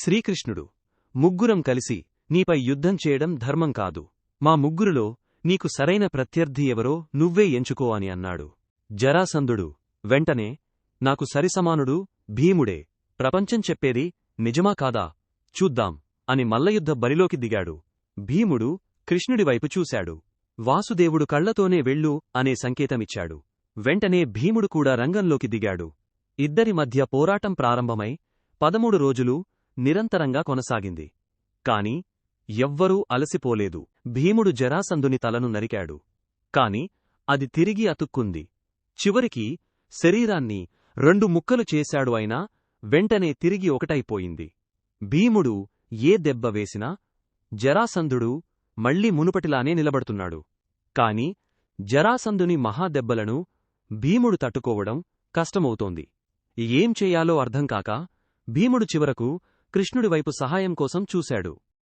శ్రీకృష్ణుడు ముగ్గురం కలిసి నీపై యుద్ధం చేయడం ధర్మం కాదు. మా ముగ్గురులో నీకు సరైన ప్రత్యర్థి ఎవరో నువ్వే ఎంచుకో అని అన్నాడు. జరాసంధుడు వెంటనే నాకు సరిసమానుడు భీముడే ప్రపంచం చెప్పేది నిజమా కాదా చూద్దాం అని మల్లయుద్ధ బరిలోకి దిగాడు. భీముడు కృష్ణుడివైపు చూశాడు. వాసుదేవుడు కళ్ళతోనే వెళ్ళు అనే సంకేతమిచ్చాడు. వెంటనే భీముడు కూడా రంగంలోకి దిగాడు. ఇద్దరి మధ్య పోరాటం ప్రారంభమై పదమూడు రోజులు నిరంతరంగా కొనసాగింది. కాని ఎవ్వరూ అలసిపోలేదు. భీముడు జరాసంధుని తలను నరికాడు. కాని అది తిరిగి అతుక్కుంది. చివరికి శరీరాన్ని రెండు ముక్కలు చేశాడు అయినా వెంటనే తిరిగి ఒకటైపోయింది. భీముడు ఏ దెబ్బ వేసినా జరాసంధుడు మళ్ళీ మునుపటిలానే నిలబడుతున్నాడు. కాని జరాసంధుని మహాదెబ్బలను భీముడు తట్టుకోవడం కష్టమవుతోంది. ఏం చెయ్యాలో అర్థంకాక భీముడు చివరకు కృష్ణుడివైపు సహాయం కోసం చూశాడు.